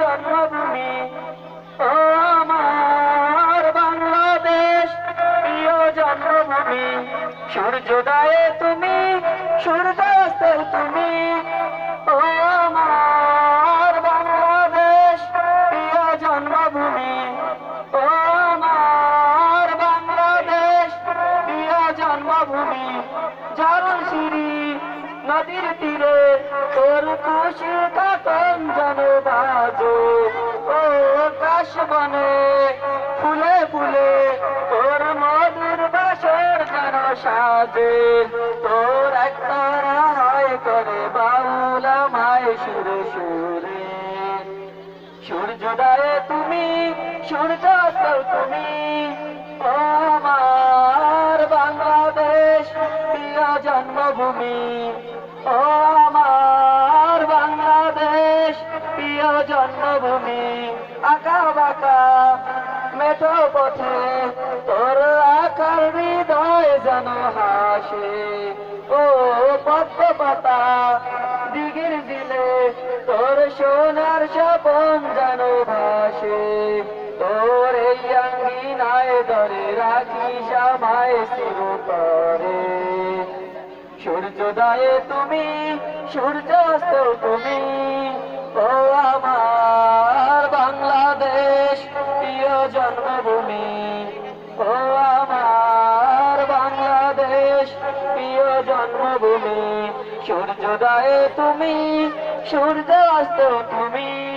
জন্মভূমি। আমার বাংলাদেশ, প্রিয় জন্মভূমি। সূর্যোদয়ে তুমি সূর্যাস্তে তুমি। আমার বাংলাদেশ, প্রিয় জন্মভূমি। আমার বাংলাদেশ, প্রিয় জন্মভূমি। জল নদীর তীরে তোর খুশি বনে ফুলে ফুলে তোর মধুর বাসর যেন সাজে। তোর একতারা হয় করে বাউলা মায় সুরে সুরে। সূর্যোদয়ে তুমি সূর্যাস্ত তুমি, ও আমার বাংলাদেশ, প্রিয় জন্মভূমি, ও জন্মভূমি আঁকা বাঁকা, মেঠো পথে। তোর আকার হৃদয় যেন হাসে। ও পদ্ম পাতা দিগির দিলে তোর সোনার স্বপন যেন ভাসে। তোর এই আঙ্গিনায় ধরে রাখি সবাই চিরতরে। সূর্যোদয়ে তুমি সূর্যাস্ত তুমি জন্মভূমি। সূর্যোদয়ে তুমি সূর্যাস্ত তুমি।